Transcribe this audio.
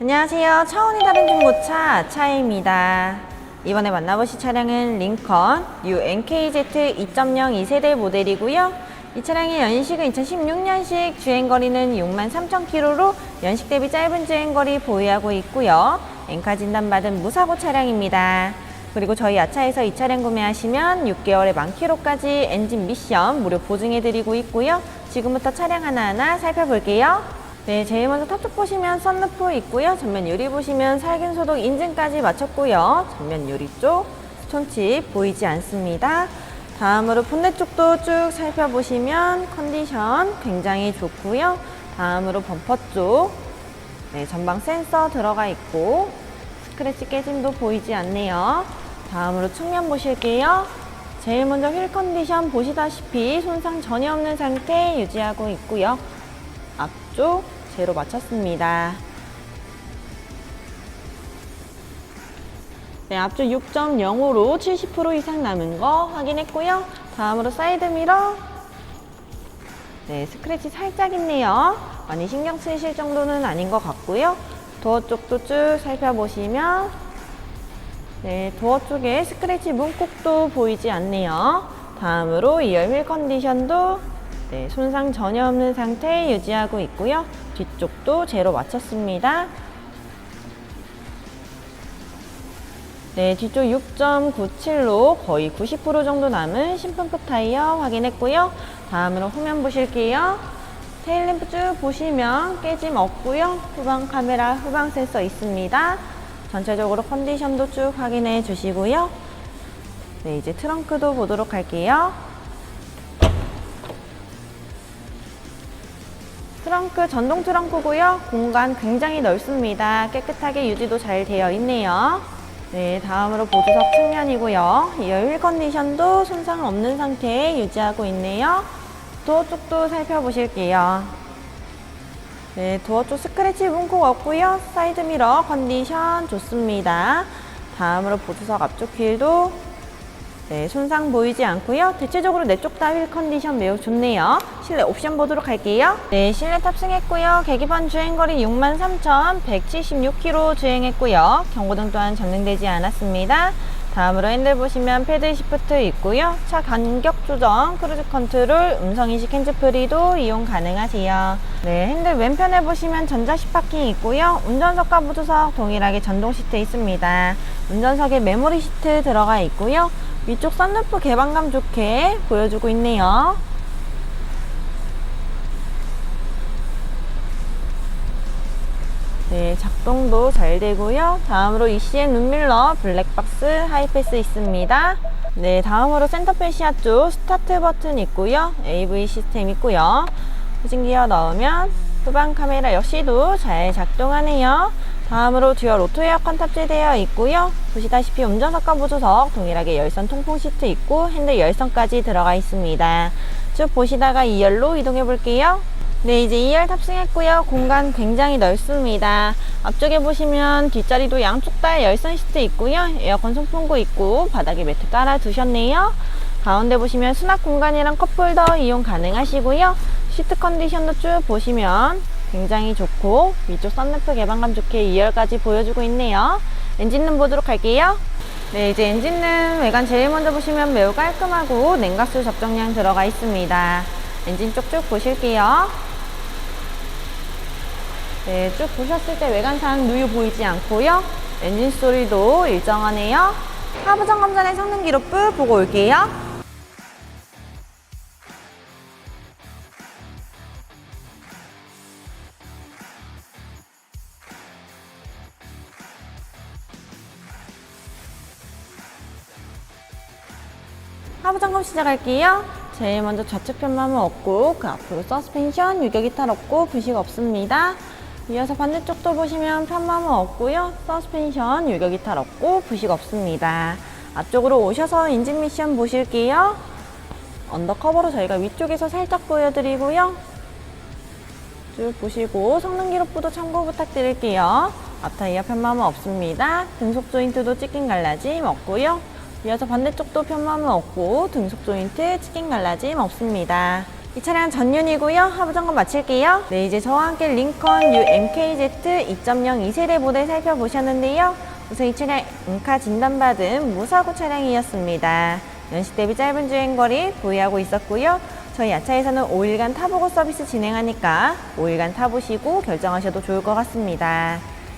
안녕하세요. 차원이 다른 중고차 차입니다. 이번에 만나보실 차량은 링컨 UNKZ 2.0 2세대 모델이고요. 이 차량의 연식은 2016년식 주행거리는 63,000km로 연식 대비 짧은 주행거리 보유하고 있고요. 엔카 진단받은 무사고 차량입니다. 그리고 저희 아차에서 이 차량 구매하시면 6개월에 만 킬로까지 엔진 미션 무료 보증해드리고 있고요. 지금부터 차량 하나하나 살펴볼게요. 네, 제일 먼저 탑쪽 보시면 썬루프 있고요. 전면 유리 보시면 살균 소독 인증까지 마쳤고요. 전면 유리 쪽 스톤칩 보이지 않습니다. 다음으로 본넷 쪽도 쭉 살펴보시면 컨디션 굉장히 좋고요. 다음으로 범퍼 쪽 네, 전방 센서 들어가 있고 스크래치 깨짐도 보이지 않네요. 다음으로 측면 보실게요. 제일 먼저 휠 컨디션 보시다시피 손상 전혀 없는 상태 유지하고 있고요. 앞쪽 제로 맞췄습니다. 네, 앞쪽 6.0으로 70% 이상 남은 거 확인했고요. 다음으로 사이드 미러. 네, 스크래치 살짝 있네요. 많이 신경 쓰이실 정도는 아닌 것 같고요. 도어 쪽도 쭉 살펴보시면 네, 도어 쪽에 스크래치 문콕도 보이지 않네요. 다음으로 2열 휠 컨디션도 네, 손상 전혀 없는 상태 유지하고 있고요. 뒤쪽도 제로 맞췄습니다. 네, 뒤쪽 6.97로 거의 90% 정도 남은 신품급 타이어 확인했고요. 다음으로 후면 보실게요. 테일램프 쭉 보시면 깨짐 없고요. 후방 카메라, 후방 센서 있습니다. 전체적으로 컨디션도 쭉 확인해 주시고요. 네, 이제 트렁크도 보도록 할게요. 트렁크 전동 트렁크고요. 공간 굉장히 넓습니다. 깨끗하게 유지도 잘 되어 있네요. 네, 다음으로 보조석 측면이고요. 휠 컨디션도 손상 없는 상태에 유지하고 있네요. 도어 쪽도 살펴보실게요. 네, 도어 쪽 스크래치 문콕 없고요. 사이드 미러 컨디션 좋습니다. 다음으로 보조석 앞쪽 휠도 네, 손상 보이지 않고요. 대체적으로 내쪽 다 휠 컨디션 매우 좋네요. 실내 옵션 보도록 할게요. 네, 실내 탑승했고요. 계기판 주행거리 63,176km 주행했고요. 경고등 또한 점등되지 않았습니다. 다음으로 핸들 보시면 패드 시프트 있고요. 차 간격 조정, 크루즈 컨트롤, 음성 인식 핸즈프리도 이용 가능하세요. 네, 핸들 왼편에 보시면 전자식 파킹 있고요. 운전석과 보조석 동일하게 전동 시트 있습니다. 운전석에 메모리 시트 들어가 있고요. 위쪽 썬루프 개방감 좋게 보여주고 있네요. 네, 작동도 잘 되고요. 다음으로 ECN 룸밀러 블랙박스 하이패스 있습니다. 네, 다음으로 센터페시아 쪽 스타트 버튼 있고요. AV 시스템 있고요. 후진 기어 넣으면 후방 카메라 역시도 잘 작동하네요. 다음으로 듀얼 오토 에어컨 탑재되어 있고요. 보시다시피 운전석과 보조석 동일하게 열선 통풍 시트 있고 핸들 열선까지 들어가 있습니다. 쭉 보시다가 2열로 이동해 볼게요. 네, 이제 2열 탑승했고요. 공간 굉장히 넓습니다. 앞쪽에 보시면 뒷자리도 양쪽 다 열선 시트 있고요. 에어컨 송풍구 있고 바닥에 매트 깔아 두셨네요. 가운데 보시면 수납 공간이랑 컵홀더 이용 가능하시고요. 시트 컨디션도 쭉 보시면 굉장히 좋고 위쪽 썬루프 개방감 좋게 2열까지 보여주고 있네요. 엔진룸 보도록 할게요. 네, 이제 엔진룸 외관 제일 먼저 보시면 매우 깔끔하고 냉각수 적정량 들어가 있습니다. 엔진 쪽쭉 보실게요. 네, 쭉 보셨을 때 외관상 누유 보이지 않고요. 엔진 소리도 일정하네요. 하부 점검 전에 성능 기록부 보고 올게요. 하부 점검 시작할게요. 제일 먼저 좌측 편마모 없고 그 앞으로 서스펜션 유격 이탈 없고 부식 없습니다. 이어서 반대쪽도 보시면 편마모 없고요. 서스펜션 유격 이탈 없고 부식 없습니다. 앞쪽으로 오셔서 인진 미션 보실게요. 언더커버로 저희가 위쪽에서 살짝 보여드리고요. 쭉 보시고 성능 기록부도 참고 부탁드릴게요. 앞타이어 편마모 없습니다. 등속 조인트도 찢긴 갈라짐 없고요. 이어서 반대쪽도 편마모 없고 등속 조인트 찢긴 갈라짐 없습니다. 이 차량 전륜이고요. 하부 점검 마칠게요. 네, 이제 저와 함께 링컨 UMKZ 2.0 2세대 모델 살펴보셨는데요. 우선 이 차량 응카 진단받은 무사고 차량이었습니다. 연식 대비 짧은 주행거리 보유하고 있었고요. 저희 야차에서는 5일간 타보고 서비스 진행하니까 5일간 타보시고 결정하셔도 좋을 것 같습니다.